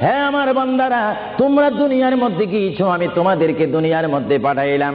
হ্যাঁ আমার বান্দারা তোমরা দুনিয়ার মধ্যে গিয়েছো আমি তোমাদেরকে দুনিয়ার মধ্যে পাঠাইলাম।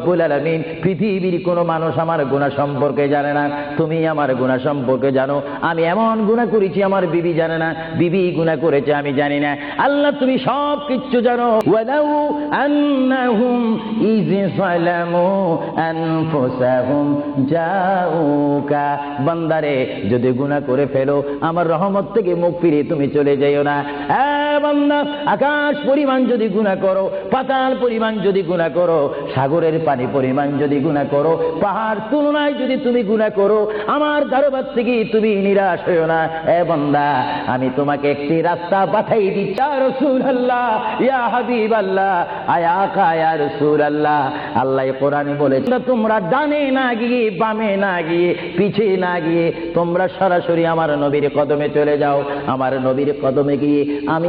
রব্বুল আলমিন, পৃথিবীর কোনো মানুষ আমার গুণা সম্পর্কে জানে না। তুমি আমার গুণা সম্পর্কে জানো। আমি এমন গুণা করেছি, আমার বিবি জানে না। বিবি গুণা করেছে, আমি জানি না। আল্লাহ, তুমি সব কিচ্ছু জানো বান্দারে, যদি গুণা করে ফেলো, আমার রহমত থেকে মুখ ফিরে তুমি চলে যাইও না। বান্দা, আকাশ পরিমাণ যদি গুণা করো, পাতাল পরিমাণ যদি গুণা করো, সাগরের পানি পরিমাণ যদি গুণা করো, পাহাড় তুলনায় যদি তুমি গুণা করো, আমার দরবার থেকে তুমি নিরাশ হইও না। এ বান্দা, আমি তোমাকে একটি রাস্তা পাঠাই দিচ্ছি। রসুল আল্লাহ ইয়া হাবিব আল্লাহ আয়া কায়া রসুল আল্লাহ আল্লাহ কোরআনে বলেছে, তোমরা ডানে না গিয়ে, বামে না গিয়ে, পিছে না গিয়ে, তোমরা সরাসরি আমার নবীর কদমে চলে যাও। আমার নবীর কদমে গিয়ে আমি